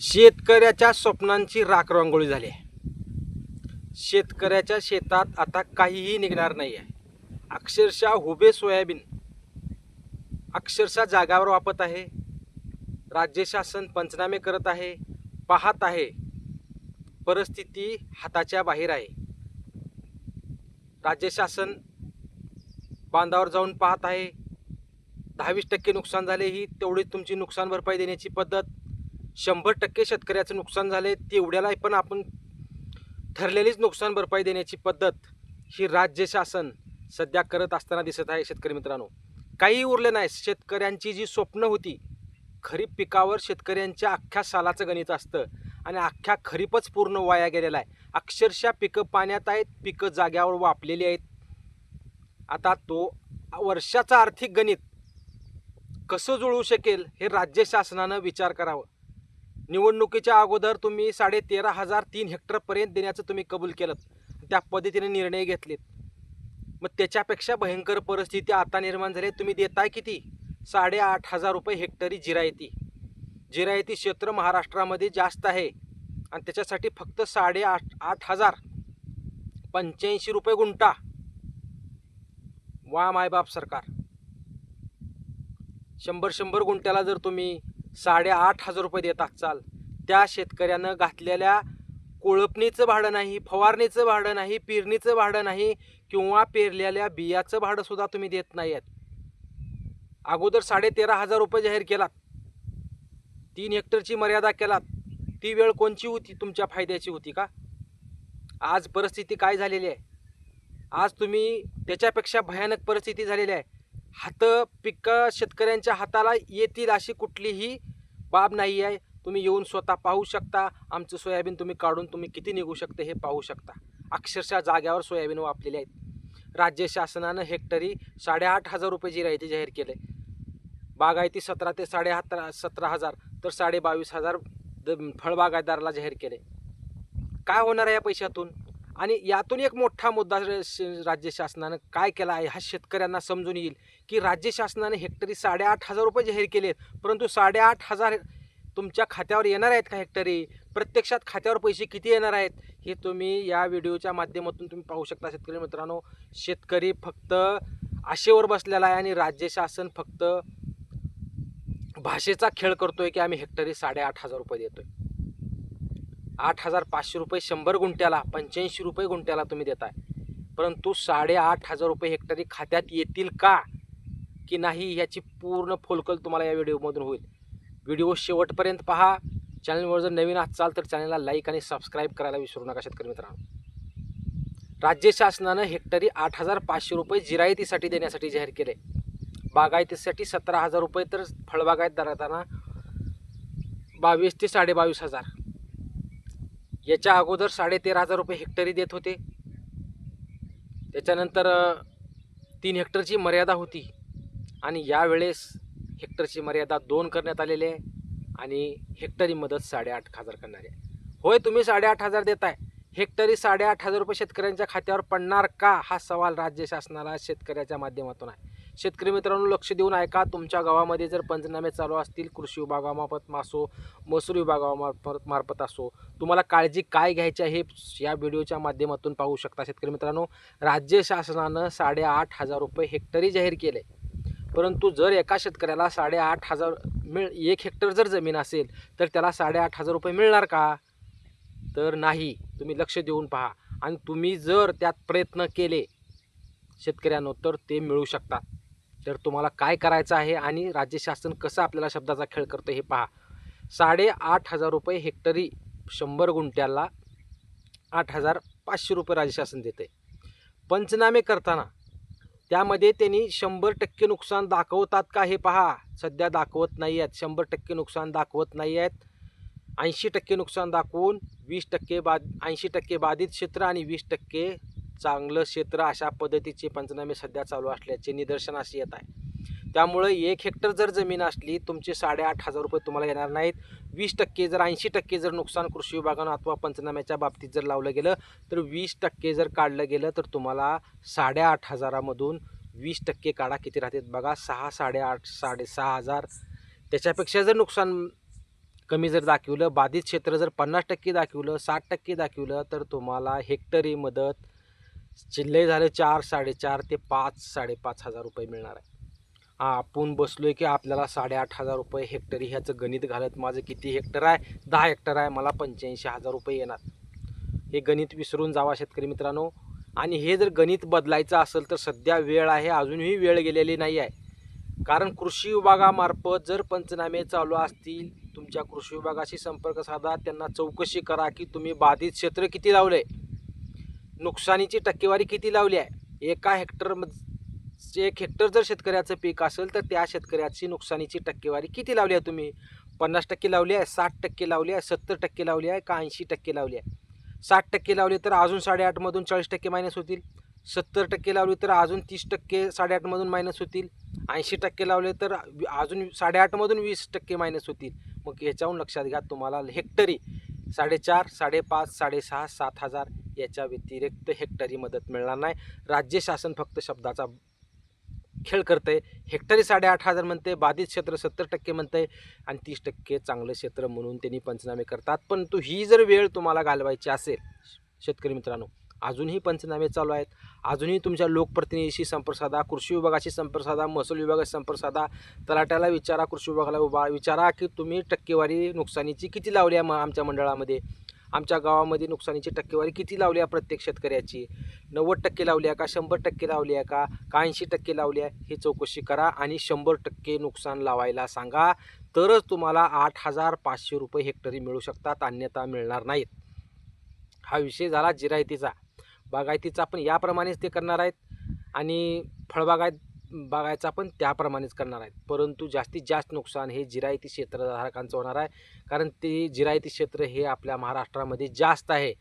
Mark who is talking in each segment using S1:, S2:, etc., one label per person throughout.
S1: शेतकऱ्याच्या स्वप्नांची राख रांगोळी झाली आहे. शेतकऱ्याच्या शेतात आता काहीही निघणार नाही आहे अक्षरशः हुबे सोयाबीन. अक्षरशः जागावर वापत आहे. राज्य शासन पंचनामे करत आहे. पाहत आहे. परिस्थिती हाताच्या बाहेर आहे. राज्य शासन बांधावर जाऊन पाहत आहे. दहावीस टक्के नुकसान झाले ही तेवढीच तुमची नुकसान भरपाई देण्याची पद्धत शंभर टक्के शेतकऱ्याचं नुकसान झाले तेवढ्याला पण आपण ठरलेलीच नुकसान भरपाई देण्याची पद्धत ही राज्य शासन सध्या करत असताना दिसत आहे शेतकरी मित्रांनो. काही उरले नाही. शेतकऱ्यांची जी स्वप्न होती खरीप पिकावर शेतकऱ्यांच्या अख्ख्या सालाचं गणित असतं आणि अख्ख्या खरीपच पूर्ण वाया गेलेला आहे. अक्षरशः पिकं पाण्यात आहेत पिकं जाग्यावर वापलेली आहेत. आता तो वर्षाचा आर्थिक गणित कसं जुळवू शकेल हे राज्य शासनानं विचार करावं. निवडणुकीच्या अगोदर तुम्ही साडे तेरा हजार तीन हेक्टरपर्यंत देण्याचं तुम्ही कबूल केलं. त्या पद्धतीने निर्णय घेतलेत. मग त्याच्यापेक्षा भयंकर परिस्थिती आता निर्माण झाली. आहे. तुम्ही देताय किती? साडेआठ हजार रुपये हेक्टरी जिरायती. जिरायती क्षेत्र महाराष्ट्रामध्ये जास्त आहे. आणि त्याच्यासाठी फक्त साडेआठ आठ हजार पंच्याऐंशी रुपये गुंठा. वा मायबाप सरकार. शंभर शंभर गुंट्याला जर तुम्ही साडेआठ हजार रुपये देत असाल त्या शेतकऱ्यानं घातलेल्या कोळपणीचं भाडं नाही फवारणीचं भाडं नाही पेरणीचं भाडं नाही किंवा पेरलेल्या बियाचं भाडंसुद्धा तुम्ही देत नाही आहेत अगोदर साडेतेरा हजार रुपये जाहीर केलात. तीन हेक्टरची मर्यादा केलात. ती वेळ कोणची होती? तुमच्या फायद्याची होती का? आज परिस्थिती काय झालेली आहे? आज तुम्ही त्याच्यापेक्षा भयानक परिस्थिती झालेली आहे. हात पिकं शेतकऱ्यांच्या हाताला येतील अशी कुठलीही बाब नाही आहे. तुम्ही येऊन स्वतः पाहू शकता. आमचं सोयाबीन तुम्ही काढून तुम्ही किती निघू शकते हे पाहू शकता. अक्षरशः जाग्यावर सोयाबीन वापलेले आहेत. राज्य शासनानं हेक्टरी साडेआठ हजार रुपये रायती जाहीर केले बागायती सतरा ते साडेहत्तर सतरा हजार तर साडे बावीस हजार द- फळबागायतदाराला जाहीर केले काय होणार आहे या पैशातून? आणि यातून एक मोठा मुद्दा श- राज्य शासनानं काय केला आहे हा शेतकऱ्यांना समजून येईल की राज्य शासनाने हेक्टरी साडेआठ हजार रुपये जाहीर केलेत परंतु साडेआठ हजार तुमच्या खात्यावर येणार आहेत का हेक्टरी? प्रत्यक्षात खात्यावर पैसे किती येणार आहेत? हे तुम्ही या व्हिडिओच्या माध्यमातून तुम्ही पाहू शकता शेतकरी मित्रांनो. शेतकरी फक्त आशेवर बसलेला आहे आणि राज्य शासन फक्त भाषेचा खेळ करतोय की आम्ही हेक्टरी साडेआठ हजार रुपये देतोय. आठ हजार पाचशे रुपये शंभर गुंठ्याला पंच्याऐंशी रुपये गुंठ्याला तुम्ही देताय. परंतु साडेआठ हजार रुपये हेक्टरी खात्यात येतील का? की नाही याची पूर्ण फोलकल तुम्हाला या व्हिडिओमधून होईल. व्हिडिओ शेवटपर्यंत पहा. चॅनलवर जर नवीन असाल तर चॅनलला लाईक आणि सबस्क्राईब करायला विसरू नका शेतकरी मित्रांनो. राज्य शासनानं हेक्टरी आठ हजार पाचशे रुपये जिरायतीसाठी देण्यासाठी जाहीर केले. बागायतीसाठी सतरा हजार रुपये तर फळबागायतदारांना बावीस ते साडेबावीस हजार. याच्या अगोदर साडेतेरा हजार रुपये हेक्टरी देत होते. त्याच्यानंतर तीन हेक्टरची मर्यादा होती. आणि यावेळेस हेक्टरची मर्यादा दोन करण्यात आलेली आहे आणि हेक्टरी मदत साडेआठ हजार करणार आहे. होय तुम्ही साडेआठ हजार देताय. हेक्टरी साडेआठ हजार रुपये शेतकऱ्यांच्या खात्यावर पडणार का? हा सवाल राज्य शासनाला शेतकऱ्याच्या माध्यमातून आहे. शेतकरी मित्रांनो लक्ष देऊन ऐका. तुमच्या गावामध्ये जर पंचनामे चालू असतील कृषी विभागामार्फत असो महसूल विभागामार्फत मार्फत असो तुम्हाला काळजी काय घ्यायची आहे हे या व्हिडिओच्या माध्यमातून पाहू शकता. शेतकरी मित्रांनो राज्य शासनानं साडेआठ हजार रुपये हेक्टरी जाहीर केले. परंतु जर एका शेतकऱ्याला साडेआठ हजार मिळ एक हेक्टर जर जमीन असेल तर त्याला साडेआठ हजार रुपये मिळणार का? तर नाही. तुम्ही लक्ष देऊन पहा. आणि तुम्ही जर त्यात प्रयत्न केले शेतकऱ्यांनो तर ते मिळू शकतात. तर तुम्हाला काय करायचं आहे आणि राज्य शासन कसं आपल्याला शब्दाचा खेळ करतं हे पहा. साडेआठ हजार रुपये हेक्टरी शंभर गुंठ्याला आठ हजार पाचशे रुपये राज्य शासन देते पंचनामे करताना त्यामध्ये त्यांनी शंभर टक्के नुकसान दाखवतात का हे पहा. सध्या दाखवत नाही आहेत शंभर टक्के नुकसान दाखवत नाही आहेत ऐंशी टक्के नुकसान दाखवून वीस टक्के बाद ऐंशी टक्के बाधित क्षेत्र आणि वीस टक्के चांगलं क्षेत्र अशा पद्धतीचे पंचनामे सध्या चालू असल्याचे निदर्शनास येत आहे. त्यामुळे एक हेक्टर जर जमीन असली तुमचे साडेआठ हजार रुपये तुम्हाला येणार नाहीत. वीस टक्के जर ऐंशी टक्के जर नुकसान कृषी विभागानं अथवा पंचनाम्याच्या बाबतीत जर लावलं गेलं तर वीस टक्के जर काढलं गेलं तर तुम्हाला साडेआठ हजारामधून वीस टक्के काढा किती राहतात बघा सहा साडेआठ साडेसहा हजार. त्याच्यापेक्षा जर नुकसान कमी जर दाखवलं बाधित क्षेत्र जर पन्नास टक्के दाखवलं साठ टक्के दाखवलं तर तुम्हाला हेक्टरी मदत चिल्ले झाले चार साडेचार ते पाच साडेपाच हजार रुपये मिळणार आहे. हा आपण आहे की आपल्याला साडेआठ हजार रुपये हेक्टरी ह्याचं गणित घालत माझं किती हेक्टर आहे? दहा हेक्टर आहे मला पंच्याऐंशी हजार रुपये येणार. हे गणित विसरून जावा शेतकरी मित्रांनो. आणि हे जर गणित बदलायचं असेल तर सध्या वेळ आहे अजूनही वेळ गेलेली नाही आहे. कारण कृषी विभागामार्फत जर पंचनामे चालू असतील तुमच्या कृषी विभागाशी संपर्क साधा त्यांना चौकशी करा की तुम्ही बाधित क्षेत्र किती लावले नुकसानीची टक्केवारी किती लावली आहे? एका हेक्टर एक हेक्टर जर शेतकऱ्याचं पीक असेल तर त्या शेतकऱ्याची नुकसानीची टक्केवारी किती लावली आहे तुम्ही? पन्नास टक्के लावली आहे साठ टक्के लावली आहे सत्तर टक्के लावली आहे का ऐंशी टक्के लावली आहे? साठ टक्के लावली तर अजून साडेआठमधून चाळीस टक्के मायनस होतील. सत्तर टक्के लावली तर अजून तीस टक्के साडेआठमधून मायनस होतील. ऐंशी टक्के लावले तर अजून साडेआठमधून वीस टक्के मायनस होतील. मग याच्याहून लक्षात घ्या तुम्हाला हेक्टरी साडेचार साडेपाच साडेसहा सात हजार. याच्या व्यतिरिक्त हेक्टरी मदत मिळणार नाही. राज्य शासन फक्त शब्दाचा खेळ करते हेक्टरी साडेआठ हजार म्हणते बाधित क्षेत्र सत्तर टक्के म्हणते आणि तीस टक्के चांगलं क्षेत्र म्हणून त्यांनी पंचनामे करतात. पण तू ही जर वेळ तुम्हाला घालवायची असेल शेतकरी मित्रांनो अजूनही पंचनामे चालू आहेत. अजूनही तुमच्या लोकप्रतिनिधीशी संपर्क साधा कृषी विभागाशी संपर्क साधा महसूल विभागाशी संपर्क साधा तलाट्याला विचारा कृषी विभागाला उभा विचारा की तुम्ही टक्केवारी नुकसानीची किती लावली आहे मग आमच्या मंडळामध्ये? आमच्या गावामध्ये नुकसानीची टक्केवारी किती लावली आहे प्रत्येक शेतकऱ्याची? नव्वद टक्के लावली आहे का? शंभर टक्के लावली आहे का? का ऐंशी टक्के लावली आहे ही चौकशी करा आणि शंभर टक्के नुकसान लावायला सांगा. तरच तुम्हाला आठ हजार पाचशे रुपये हेक्टरी मिळू शकतात अन्यथा मिळणार नाहीत. हा विषय झाला जिरायतीचा. बागायतीचा पण याप्रमाणेच ते करणार आहेत. आणि फळबागायत बागायचा पण त्याप्रमाणेच करणार आहेत. परंतु जास्तीत जास्त नुकसान हे जिरायती क्षेत्रधारकांचं होणार आहे. कारण ते जिरायती क्षेत्र हे आपल्या महाराष्ट्रामध्ये जास्त आहे.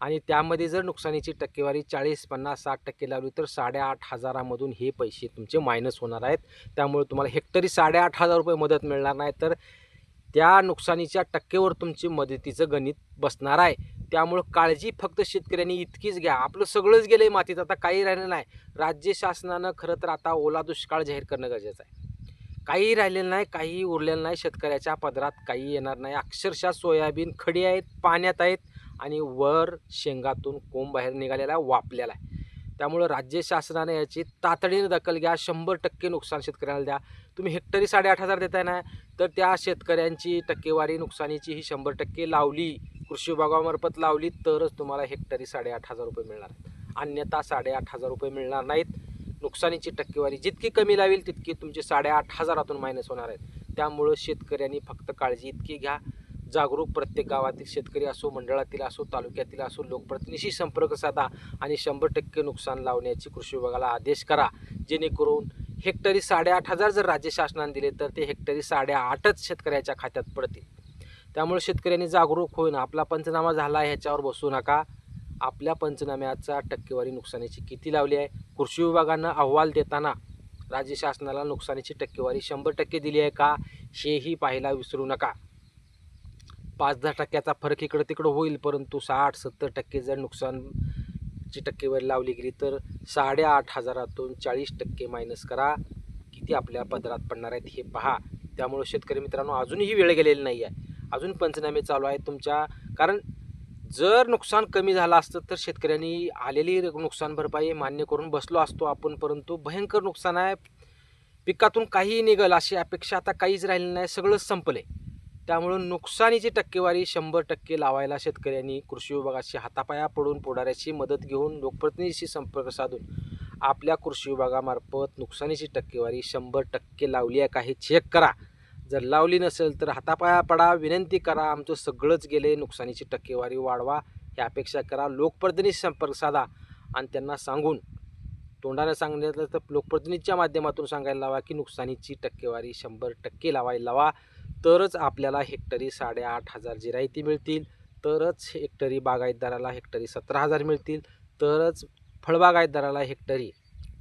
S1: आणि त्यामध्ये जर नुकसानीची टक्केवारी चाळीस पन्नास साठ टक्के लावली तर साडेआठ हजारामधून हे पैसे तुमचे मायनस होणार आहेत. त्यामुळे तुम्हाला हेक्टरी साडेआठ हजार रुपये मदत मिळणार नाही. तर त्या नुकसानीच्या टक्केवर तुमची मदतीचं गणित बसणार आहे. त्यामुळं काळजी फक्त शेतकऱ्यांनी इतकीच घ्या. आपलं सगळंच गेलं आहे मातीत आता काही राहिलं नाही. राज्य शासनानं खरं तर आता ओला दुष्काळ जाहीर करणं गरजेचं आहे. काही राहिलेलं नाही काही उरलेलं नाही शेतकऱ्याच्या पदरात काही येणार नाही. अक्षरशः सोयाबीन खडी आहेत पाण्यात आहेत आणि वर शेंगातून कोंब बाहेर निघालेला आहे, वापलेला आहे. त्यामुळं राज्य शासनाने याची तातडीने दखल घ्या. शंभर टक्के नुकसान शेतकऱ्याला द्या. तुम्ही हेक्टरी साडेआठ हजार देताय ना तर त्या शेतकऱ्यांची टक्केवारी नुकसानीची ही शंभर टक्के लावली. कृषी विभागामार्फत लावली तरच तुम्हाला हेक्टरी साडेआठ हजार रुपये मिळणार अन्यथा साडेआठ हजार रुपये मिळणार नाहीत. नुकसानीची टक्केवारी जितकी कमी लावेल तितकी तुमची साडेआठ हजारातून मायनस होणार आहेत. त्यामुळं शेतकऱ्यांनी फक्त काळजी इतकी घ्या. जागरूक प्रत्येक गावातील शेतकरी असो मंडळातील असो तालुक्यातील असो लोकप्रतिनिधीशी संपर्क साधा आणि शंभर टक्के नुकसान लावण्याची कृषी विभागाला आदेश करा. जेणेकरून हेक्टरी साडेआठ हजार जर राज्य शासनाने दिले तर ते हेक्टरी साडेआठच शेतकऱ्याच्या खात्यात पडतील. त्यामुळे शेतकऱ्यांनी जागरूक होईन. आपला पंचनामा झाला आहे ह्याच्यावर बसू नका. आपल्या पंचनाम्याचा टक्केवारी नुकसानीची किती लावली आहे? कृषी विभागानं अहवाल देताना राज्य शासनाला नुकसानीची टक्केवारी शंभर टक्के दिली आहे का? हेही पाहायला विसरू नका. पाच दहा टक्क्याचा फरक इकडं तिकडं होईल परंतु साठ सत्तर टक्के जर नुकसानची टक्केवारी लावली गेली तर साडेआठ हजारातून चाळीस टक्के मायनस करा. किती आपल्या पदरात पडणार आहेत हे पहा. त्यामुळे शेतकरी मित्रांनो अजूनही वेळ गेलेली नाही आहे अजून पंचनामे चालू आहेत तुमच्या. कारण जर नुकसान कमी झालं असतं तर शेतकऱ्यांनी आलेली नुकसान भरपाई मान्य करून बसलो असतो आपण. परंतु भयंकर नुकसान आहे. पिकातून काहीही निघल अशी अपेक्षा आता काहीच राहिली नाही. सगळंच संपलं आहे त्यामुळं नुकसानीची टक्केवारी शंभर टक्के लावायला शेतकऱ्यांनी कृषी विभागाशी हातापाया पडून पुढाऱ्याची मदत घेऊन लोकप्रतिनिधीशी संपर्क साधून आपल्या कृषी विभागामार्फत नुकसानीची टक्केवारी शंभर टक्के लावली आहे. का हे चेक करा. जर लावली नसेल तर हातापाया पडा विनंती करा आमचं सगळंच गेले नुकसानीची टक्केवारी वाढवा ही अपेक्षा करा लोकप्रतिनिधी संपर्क साधा. आणि त्यांना सांगून तोंडाने सांगण्याचं तर लोकप्रतिनिधीच्या माध्यमातून सांगायला लावा की नुकसानीची टक्केवारी शंभर टक्के लावायला लावा. तरच आपल्याला हेक्टरी साडेआठ हजार जिरायती मिळतील. तरच हेक्टरी बागायतदाराला हेक्टरी सतरा हजार मिळतील. तरच फळबागायतदाराला हेक्टरी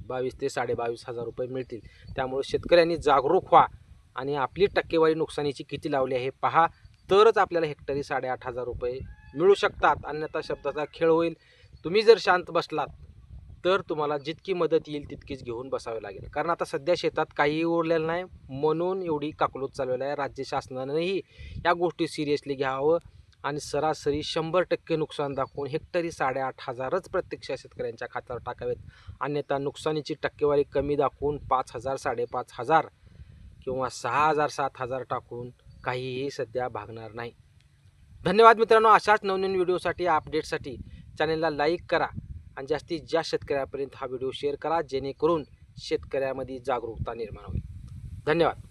S1: बावीस ते साडेबावीस हजार रुपये मिळतील. त्यामुळे शेतकऱ्यांनी जागरूक व्हा. आणि आपली टक्केवारी नुकसानीची किती लावली आहे पहा. तरच आपल्याला हेक्टरी साडेआठ हजार रुपये मिळू शकतात. अन्यथा शब्दाचा खेळ होईल. तुम्ही जर शांत बसलात तर तुम्हाला जितकी मदत येईल तितकीच घेऊन बसावे लागेल. कारण आता सध्या शेतात काहीही उरलेलं नाही म्हणून एवढी काकलूत चालवली आहे. राज्य शासनानंही या गोष्टी सिरियसली घ्यावं आणि सरासरी शंभर टक्के नुकसान दाखवून हेक्टरी साडेआठ हजारच प्रत्यक्ष शेतकऱ्यांच्या खात्यावर टाकावेत. अन्यथा नुकसानीची टक्केवारी कमी दाखवून पाच हजार साडेपाच हजार किंवा सहा हजार सात हजार टाकून काहीही सध्या भागणार नाही. धन्यवाद मित्रांनो. अशाच नवनवीन व्हिडिओसाठी अपडेटसाठी चॅनलला लाईक करा आणि जास्तीत जास्त शेतकऱ्यापर्यंत हा व्हिडिओ शेअर करा जेणेकरून शेतकऱ्यामध्ये जागरूकता निर्माण होईल. धन्यवाद.